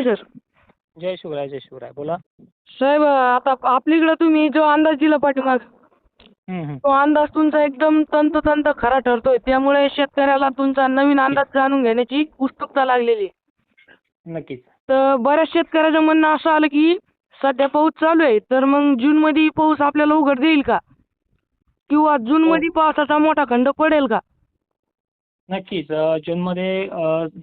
Shivray sir जय शिवराय जय शिवराय. बोला. साहेब आता आपलीकडं तुम्ही जो अंदाज दिला पाठीमाग. तो अंदाज तुमचा एकदम तंतोतंत खरा ठरतोय. त्यामुळे शेतकऱ्याला तुमचा नवीन अंदाज जाणून घेण्याची उत्सुकता लागलेली नक्कीच. तर बऱ्याच शेतकऱ्याचं म्हणणं असं आलं की सध्या पाऊस चालू आहे तर मग जूनमध्ये पाऊस आपल्याला उघड देईल का? किंवा जूनमध्ये पावसाचा मोठा खंड पडेल का? नक्कीच. जूनमध्ये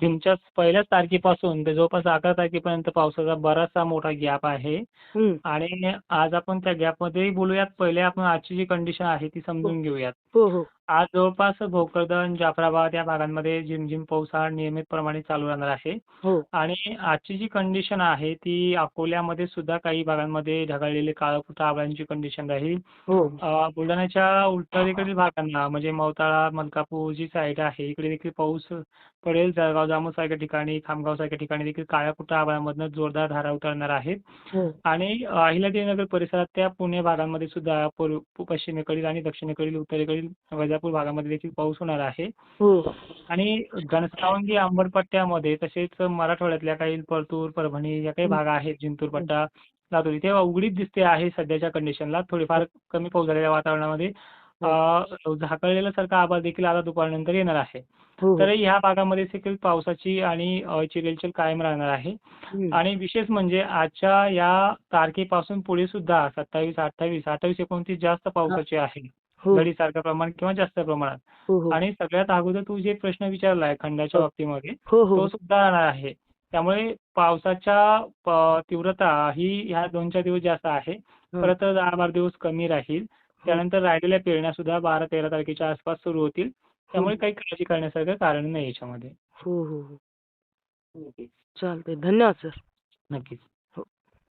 जूनच्या पहिल्याच तारखेपासून ते जवळपास अकरा तारखेपर्यंत पावसाचा बराचसा मोठा गॅप आहे. हम्म. आणि आज आपण त्या गॅपमध्येही बोलूयात. पहिले आपण आजची जी कंडिशन आहे ती समजून घेऊयात. हो हो. आज जवळपास भोकरदन जाफराबाद या भागांमध्ये झिमझिम पाऊस हा नियमितप्रमाणे चालू राहणार आहे. हो. आणि आजची जी कंडिशन आहे ती अकोल्यामध्ये सुद्धा काही भागांमध्ये ढगाळलेले काळोखुटा आभाळांची कंडिशन राहील. हो. अ, बुलढाण्याच्या उत्तरेकडील भागांना म्हणजे मोताळा मलकापूर जी साईड आहे इकडे देखील पाऊस पडेल. जळगाव जामोद सारख्या ठिकाणी खामगाव सारख्या ठिकाणी देखील काळ्याकुट्टा आभाळामधनं जोरदार धारा उतरणार आहेत हो. आणि अहिल्यादेवीनगर परिसरात त्या पुणे भागांमध्ये सुद्धा पूर्व पश्चिमेकडील आणि दक्षिणेकडील उत्तरेकडील वैजापूर भागामध्ये देखील पाऊस होणार आहे. हो. आणि घनसावंगी अंबड पट्ट्यामध्ये तसेच मराठवाड्यातल्या काही परतूर परभणी या काही भाग आहेत जिंतूर पट्टा लातूर. इथे उघडीप दिसते आहे सध्याच्या कंडिशनला थोडीफार कमी पाऊस झालेल्या वातावरणामध्ये झाकळलेलं सारखा आभाळ देखील आता दुपारनंतर येणार आहे. हो. तर ह्या भागामध्ये देखील पावसाची आणि चिरेलचेल कायम राहणार आहे. आणि विशेष म्हणजे आजच्या या तारखेपासून पुढे सुद्धा सत्तावीस अठ्ठावीस अठ्ठावीस एकोणतीस जास्त पावसाचे आहे. हो. घडीसारखं प्रमाण किंवा जास्त प्रमाणात. हो हो. आणि सगळ्यात अगोदर तू जे प्रश्न विचारलाय खंडाच्या हो. बाबतीमध्ये हो तो हो सुद्धा राहणार आहे. त्यामुळे पावसाच्या तीव्रता ही ह्या दोन चार दिवस जास्त आहे. हं. परत दहा बारा दिवस कमी राहील. त्यानंतर राहिलेल्या पेरण्या सुद्धा बारा तेरा तारखेच्या आसपास सुरू होतील. त्यामुळे काही काळजी करण्यासारखं कारण नाही याच्यामध्ये. हो हो हो. चालतंय. धन्यवाद सर. नक्कीच.